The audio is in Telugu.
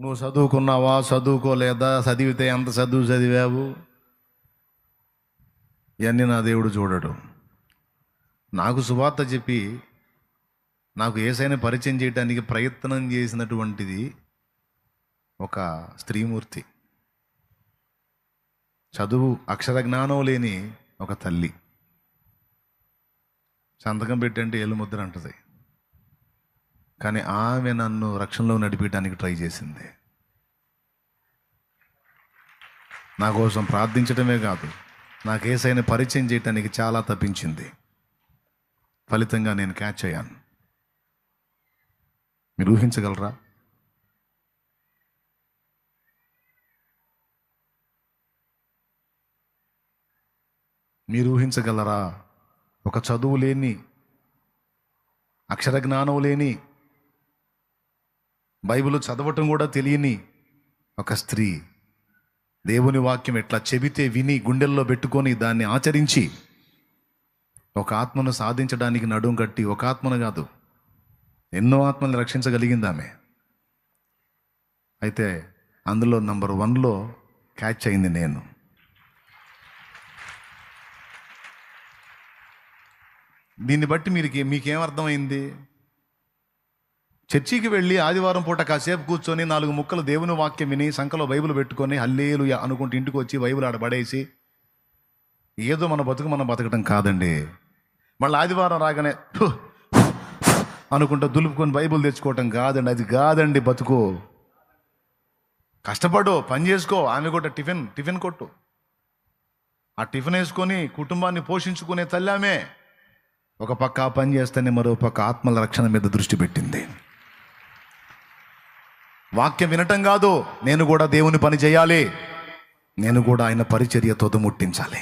నువ్వు చదువుకున్నావా? చదువుకోలేదా? చదివితే ఎంత చదువు చదివావు? ఇవన్నీ నా దేవుడు చూడడు. నాకు సువార్త చెప్పి నాకు ఏసైనా పరిచయం చేయడానికి ప్రయత్నం చేసినటువంటిది ఒక స్త్రీమూర్తి. చదువు అక్షర జ్ఞానం లేని ఒక తల్లి. సంతకం పెట్టంటే ఎల్లుముద్ర అంటది. కానీ ఆమె నన్ను రక్షణలో నడిపించడానికి ట్రై చేసింది. నా కోసం ప్రార్థించడమే కాదు నాకు ఏసైన పరిచయం చేయడానికి చాలా తప్పించింది. ఫలితంగా నేను క్యాచ్ అయ్యాను. మీరు ఊహించగలరా? మీరు ఊహించగలరా? ఒక చదువు లేని అక్షర జ్ఞానం లేని బైబిల్ చదవటం కూడా తెలియని ఒక స్త్రీ దేవుని వాక్యం ఎట్లా చెబితే విని గుండెల్లో పెట్టుకొని దాన్ని ఆచరించి ఒక ఆత్మను సాధించడానికి నడుం కట్టి ఒక ఆత్మను కాదు ఎన్నో ఆత్మల్ని రక్షించగలిగింది ఆమె. అయితే అందులో నంబర్ వన్లో క్యాచ్ అయింది నేను. దీన్ని బట్టి మీరు మీకేం అర్థమైంది? చర్చికి వెళ్ళి ఆదివారం పూట కాసేపు కూర్చొని నాలుగు ముక్కలు దేవుని వాక్యం విని సంఖలో బైబిల్ పెట్టుకొని హల్లేలు అనుకుంటూ ఇంటికి వచ్చి బైబిల్ ఆడ పడేసి ఏదో మన బతుకు మనం బతకడం కాదండి. మళ్ళీ ఆదివారం రాగానే "ఫు, అనుకుంటూ దులుపుకొని బైబిల్ తెచ్చుకోవటం కాదండి. అది కాదండి బతుకు. కష్టపడు పని చేసుకో. ఆమె కూడా టిఫిన్ టిఫిన్ కొట్టు. ఆ టిఫిన్ వేసుకొని కుటుంబాన్ని పోషించుకునే తల్లామే ఒక పక్క పని చేస్తేనే మరో పక్క ఆత్మల రక్షణ మీద దృష్టి పెట్టింది. వాక్యం వినటం కాదు. నేను కూడా దేవుని పని చేయాలి. నేను కూడా ఆయన పరిచర్య తొదముట్టించాలి